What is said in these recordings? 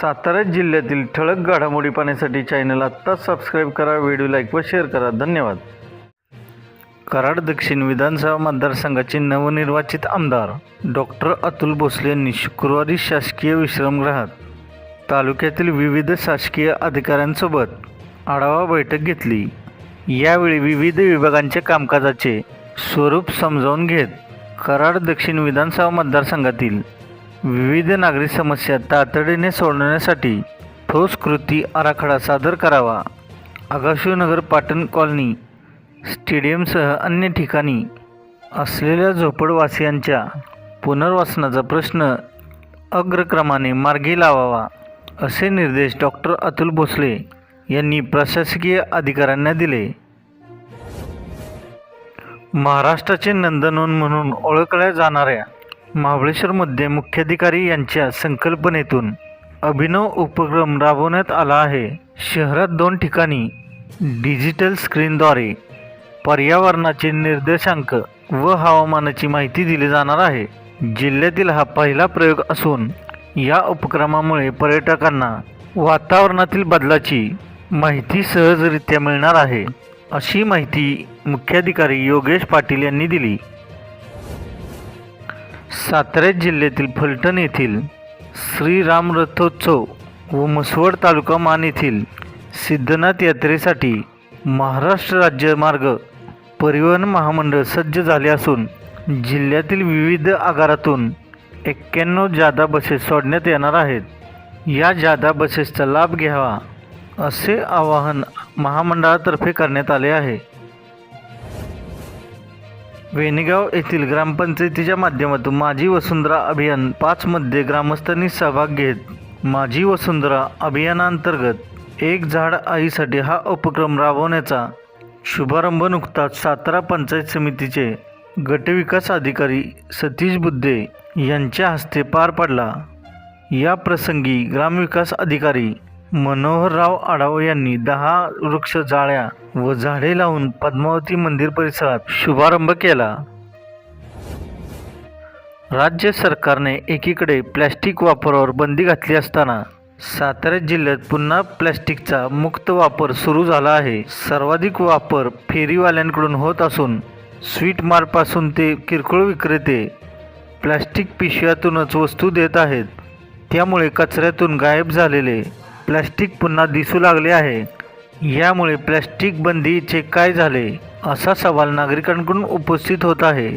सातारा जिल्ह्यातील ठळक घडामोडी पाहण्यासाठी चॅनल आत्ताच सबस्क्राईब करा व्हिडिओ लाईक व शेअर करा. धन्यवाद. कराड दक्षिण विधानसभा मतदारसंघाचे नवनिर्वाचित आमदार डॉक्टर अतुल भोसले यांनी शुक्रवारी शासकीय विश्रामगृहात तालुक्यातील विविध शासकीय अधिकाऱ्यांसोबत आढावा बैठक घेतली. यावेळी विविध विभागांच्या कामकाजाचे स्वरूप समजावून घेत कराड दक्षिण विधानसभा मतदारसंघातील विविध नागरी समस्या तातडीने सोडवण्यासाठी ठोस कृती आराखडा सादर करावा. आगाशिवनगर पाटण कॉलनी स्टेडियमसह अन्य ठिकाणी असलेल्या झोपडवासियांच्या पुनर्वसनाचा प्रश्न अग्रक्रमाने मार्गी लावावा असे निर्देश डॉक्टर अतुल भोसले यांनी प्रशासकीय अधिकाऱ्यांना दिले. महाराष्ट्राचे नंदनवन म्हणून ओळखल्या जाणाऱ्या महाबळेश्वरमध्ये मुख्याधिकारी यांच्या संकल्पनेतून अभिनव उपक्रम राबवण्यात आला आहे. शहरात दोन ठिकाणी डिजिटल स्क्रीनद्वारे पर्यावरणाचे निर्देशांक व हवामानाची माहिती दिली जाणार आहे. जिल्ह्यातील हा पहिला प्रयोग असून या उपक्रमामुळे पर्यटकांना वातावरणातील बदलाची माहिती सहजरित्या मिळणार आहे. अशी माहिती मुख्याधिकारी योगेश पाटील यांनी दिली. सातारा जिल्ह्यातील फलटण येथील श्रीराम रथोत्सव व म्हसवड तालुका मान येथील सिद्धनाथ यात्रेसाठी महाराष्ट्र राज्य मार्ग परिवहन महामंडळ सज्ज झाले असून जिल्ह्यातील विविध आगारातून एक्क्याण्णव जादा बसेस सोडण्यात येणार आहेत. या जादा बसेसचा लाभ घ्यावा असे आवाहन महामंडळातर्फे करण्यात आले आहे. वेणेगाव येथील ग्रामपंचायतीच्या माध्यमातून माझी वसुंधरा अभियान पाचमध्ये ग्रामस्थांनी सहभाग घेत. माझी वसुंधरा अभियानांतर्गत एक झाड आईसाठी हा उपक्रम राबवण्याचा शुभारंभ नुकताच सातारा पंचायत समितीचे गटविकास अधिकारी सतीश बुद्धे यांच्या हस्ते पार पडला. या प्रसंगी ग्रामविकास अधिकारी मनोहरराव आढाव यांनी दहा वृक्ष जाळ्या व झाडे लावून पद्मावती मंदिर परिसरात शुभारंभ केला. राज्य सरकारने एकीकडे प्लॅस्टिक वापरावर बंदी घातली असताना सातारा जिल्ह्यात पुन्हा प्लॅस्टिकचा मुक्त वापर सुरू झाला आहे. सर्वाधिक वापर फेरीवाल्यांकडून होत असून स्वीट मार्टपासून ते किरकोळ विक्रेते प्लॅस्टिक पिशव्यातूनच वस्तू देत आहेत. त्यामुळे कचऱ्यातून गायब झालेले प्लॅस्टिक पुन्हा दिसू लागले आहे. यामुळे प्लॅस्टिक बंदीचे काय झाले असा सवाल नागरिकांकडून उपस्थित होत आहे.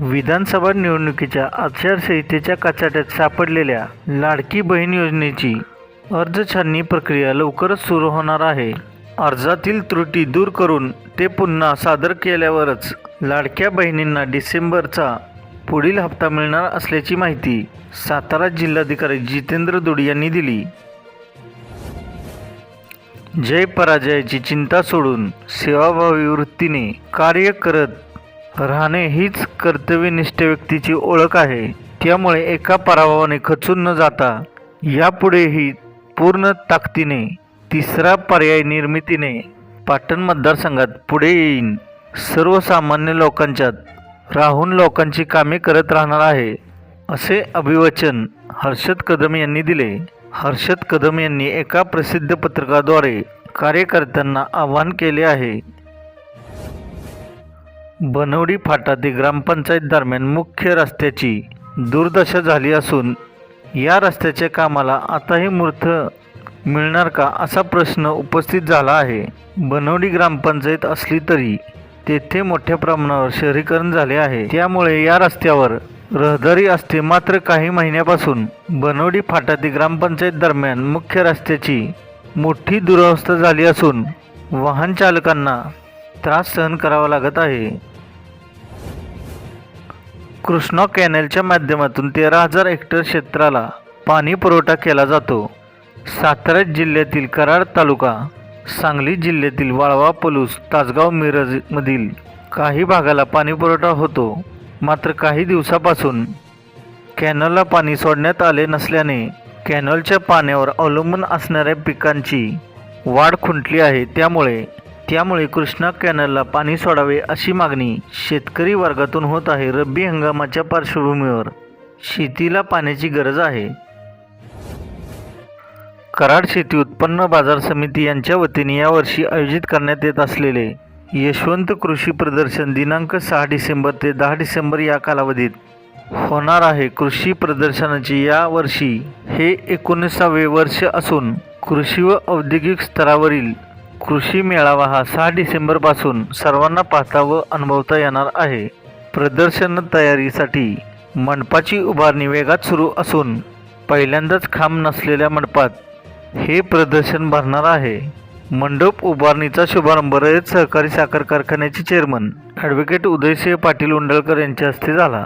विधानसभा निवडणुकीच्या आचारसंहितेच्या कचाट्यात सापडलेल्या लाडकी बहीण योजनेची अर्ज छाननी प्रक्रिया लवकरच सुरू होणार आहे. अर्जातील त्रुटी दूर करून ते पुन्हा सादर केल्यावरच लाडक्या बहिणींना डिसेंबरचा पुढील हप्ता मिळणार असल्याची माहिती सातारा जिल्हाधिकारी जितेंद्र दुडी यांनी दिली. जय पराजयाची चिंता सोडून सेवाभावी वृत्तीने कार्य करत राहणे हीच कर्तव्यनिष्ठ व्यक्तीची ओळख आहे. त्यामुळे एका पराभवाने खचून न जाता यापुढेही पूर्ण ताकदीने तिसरा पर्याय निर्मितीने पाटण मतदारसंघात पुढे येईन. सर्वसामान्य लोकांच्यात राहून लोकांची कामे करत राहणार आहे असे अभिवचन हर्षद कदम यांनी दिले. हर्षद कदम यांनी एका प्रसिद्ध पत्रकाद्वारे कार्यकर्त्यांना आवाहन केले आहे. बनवडी फाटा ते ग्रामपंचायत दरम्यान मुख्य रस्त्याची दुर्दशा झाली असून या रस्त्याच्या कामाला आताही मूर्त मिळणार का असा प्रश्न उपस्थित झाला आहे. बनवडी ग्रामपंचायत असली तरी तेथे मोठ्या प्रमाणावर शहरीकरण झाले आहे. त्यामुळे या रस्त्यावर रहदारी असते मात्र काही महिन्यापासून बनवडी फाटा ते ग्रामपंचायत दरम्यान मुख्य रस्त्याची मोठी दुरावस्था झाली असून वाहन चालकांना त्रास सहन करावा लागत आहे. कृष्णा कॅनलच्या माध्यमातून तेरा हजार हेक्टर क्षेत्राला पाणी पुरवठा केला जातो. सातारा जिल्ह्यातील कराड तालुका सांगली जिल्ह्यातील वाळवा पलूस तासगाव मिरजमधील काही भागाला पाणी पुरवठा होतो. मात्र काही दिवसापासून कॅनलला पाणी सोडण्यात आले नसल्याने कॅनलच्या पाण्यावर अवलंबून असणाऱ्या पिकांची वाढ खुंटली आहे. त्यामुळे त्यामुळे कृष्णा कॅनलला पाणी सोडावे अशी मागणी शेतकरी वर्गातून होत आहे. रब्बी हंगामाच्या पार्श्वभूमीवर शेतीला पाण्याची गरज आहे. कराड शेती उत्पन्न बाजार समिती यांच्या वतीने यावर्षी आयोजित करण्यात येत असलेले यशवंत कृषी प्रदर्शन दिनांक सहा डिसेंबर ते दहा डिसेंबर या कालावधीत होणार आहे. कृषी प्रदर्शनाचे या वर्षी हे एकोणीसावे वर्ष असून कृषी व औद्योगिक स्तरावरील कृषी मेळावा हा सहा डिसेंबरपासून सर्वांना पाहता व अनुभवता येणार आहे. प्रदर्शन तयारीसाठी मंडपाची उभारणी वेगात सुरू असून पहिल्यांदाच खांब नसलेल्या मंडपात हे प्रदर्शन भरणार आहे. मंडप उभारणीचा शुभारंभ रयत सहकारी साखर कारखान्याचे चेअरमन ॲडव्होकेट उदयसिंह पाटील उंडळकर यांच्या हस्ते झाला.